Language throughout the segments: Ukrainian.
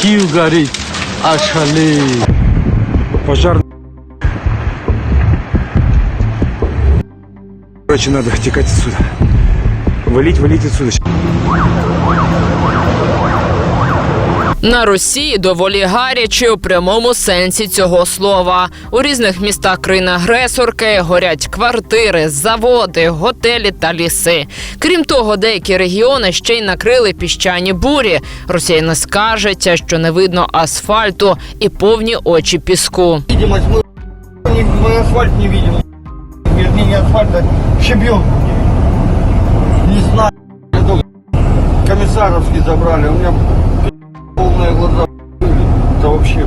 Киев горит, ошалей. Пожар. Короче, надо текать отсюда. Валить, валить отсюда. На Росії доволі гаряче у прямому сенсі цього слова. У різних містах країни-агресорки горять квартири, заводи, готелі та ліси. Крім того, деякі регіони ще й накрили піщані бурі. Росіяни скаржаться, що не видно асфальту і повні очі піску. видимость. Мы, не- мы асфальт не видим. Вернее, не асфальт, а щебенку не видим. Не знаю. Это комиссаровский забрали. У меня полные глаза были. Это вообще.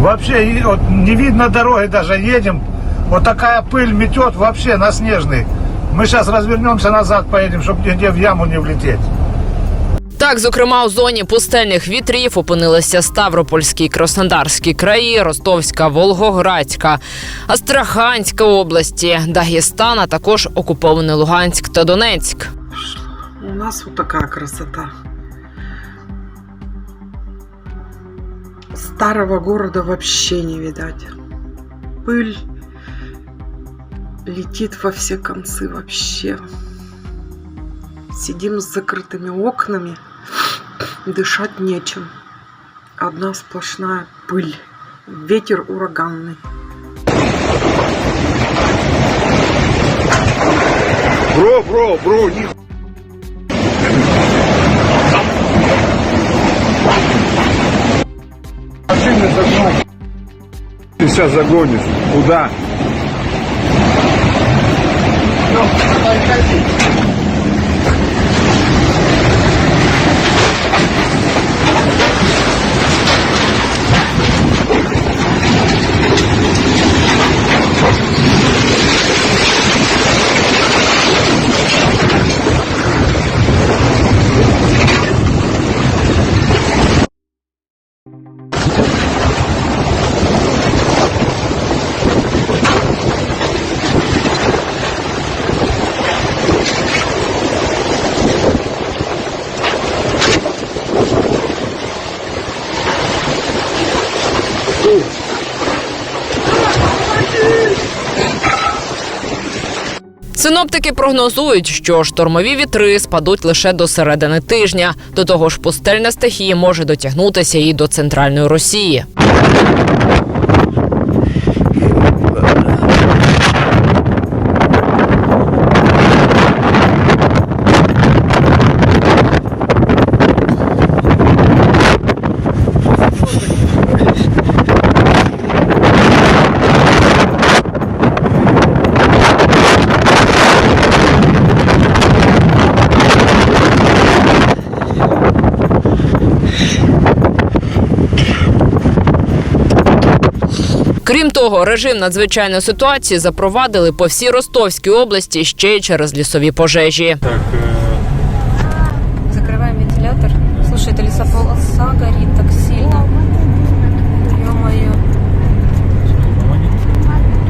Вообще и вот, не видно дороги даже, едем. Вот такая пыль метет вообще на снежный. Мы сейчас развернемся назад, поедем, чтобы нигде в яму не влететь. Так, зокрема, у зоні пустельних вітрів опинилися Ставропольські, і Краснодарські краї, Ростовська, Волгоградська, Астраханська області, Дагестан, а також окупований Луганськ та Донецьк. У нас вот такая красота. Старого города вообще не видать. Пыль летит во все концы вообще. Сидим с закрытыми окнами, дышать нечем. Одна сплошная пыль. Ветер ураганный. Бро, бро, бро, не Машины загнать. Ты сейчас загонишь. Куда? Синоптики прогнозують, що штормові вітри спадуть лише до середини тижня. До того ж, пустельна стихія може дотягнутися і до центральної Росії. Крім того, режим надзвичайної ситуації запровадили по всій Ростовській області ще й через лісові пожежі. Закрываем вентилятор. Слушай, это лесополоса горит так сильно. Ё-моё.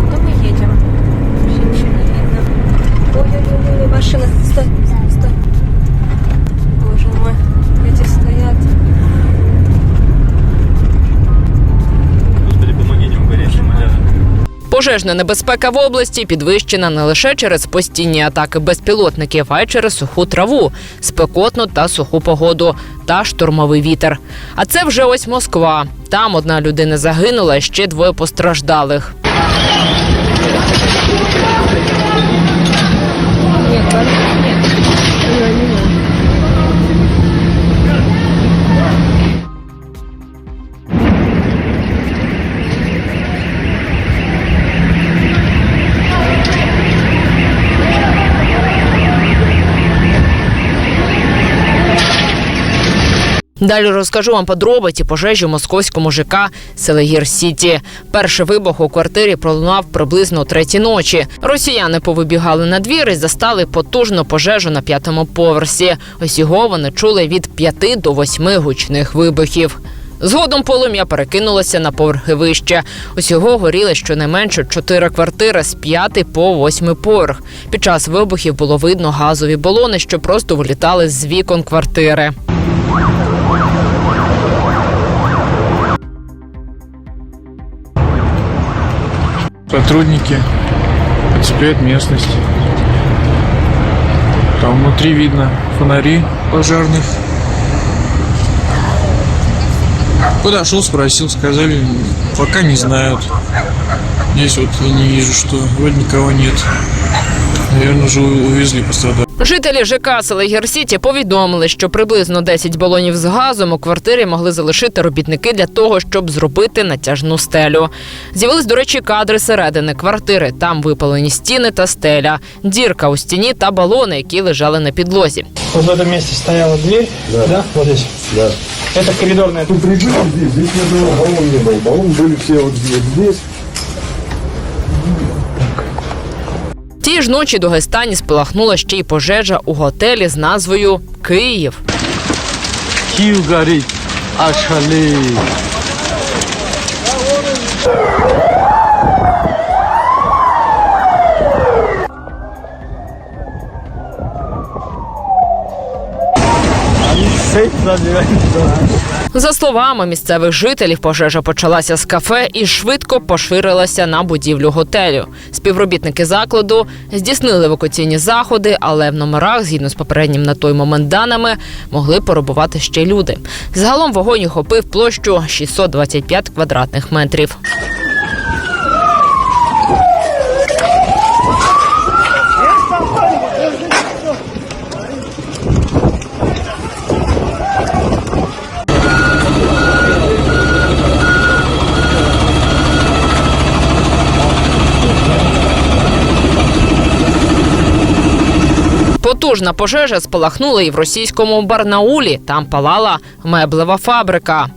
Куда мы едем? Вообще ничего не видно. Ой-ой-ой, машина. Стой, Пожежна небезпека в області підвищена не лише через постійні атаки безпілотників, а й через суху траву, спекотну та суху погоду та штурмовий вітер. А це вже ось Москва. Там одна людина загинула, ще двоє постраждалих. Далі розкажу вам подробиці пожежі в московському ЖК Селегір Сіті. Перший вибух у квартирі пролунав приблизно о третій ночі. Росіяни повибігали на двір і застали потужну пожежу на п'ятому поверсі. Ось його вони чули від п'яти до восьми гучних вибухів. Згодом полум'я перекинулося на поверхи вище. Усього горіли щонайменше чотири квартири з п'яти по восьмий поверх. Під час вибухів було видно газові балони, що просто вилітали з вікон квартири. Сотрудники оцепляют местность. Там внутри видно фонари пожарных. Подошел, спросил, сказали, пока не знают. Здесь вот я не вижу, что вроде никого нет. Наверное, уже увезли пострадавших. Жителі ЖК Селегір-Сіті повідомили, що приблизно 10 балонів з газом у квартирі могли залишити робітники для того, щоб зробити натяжну стелю. З'явились, до речі, кадри середини квартири. Там випалені стіни та стеля, дірка у стіні та балони, які лежали на підлозі. Вот в этом месте стояла дверь, да, вот здесь? Да. Это коридорная. Тут прибыли здесь, здесь ни одного баллона не было. Баллоны были все вот здесь. Тієї ж ночі до Гестані спалахнула ще й пожежа у готелі з назвою Київ. Киев горит. Ошалеть. За словами місцевих жителів, пожежа почалася з кафе і швидко поширилася на будівлю готелю. Співробітники закладу здійснили евакуаційні заходи, але в номерах, згідно з попереднім на той момент даними, могли перебувати ще люди. Загалом вогонь охопив площу 625 квадратних метрів. Потужна пожежа спалахнула і в російському Барнаулі. Там палала меблева фабрика.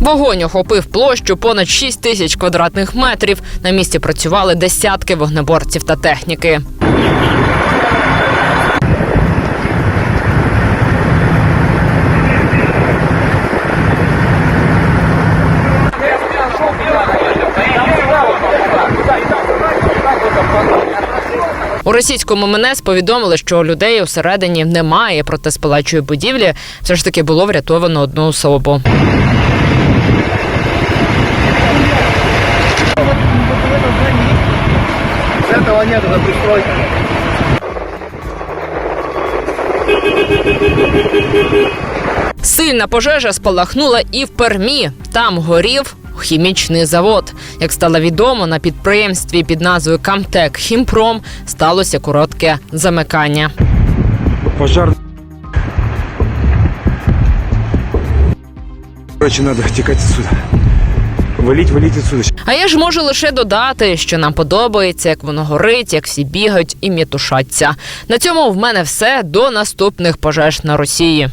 Вогонь охопив площу понад 6 тисяч квадратних метрів. На місці працювали десятки вогнеборців та техніки. У російському МНС повідомили, що людей усередині немає, проте з палачої будівлі все ж таки було врятовано одну особу. Сильна пожежа спалахнула і в Пермі. Там горів хімічний завод. Як стало відомо, на підприємстві під назвою Камтек Хімпром сталося коротке замикання. Пожар. Короче, надо текать отсюда. Валить, валить отсюда. А я ж можу лише додати, що нам подобається, як воно горить, як всі бігають і м'ятушаться. На цьому в мене все до наступних пожеж на Росії.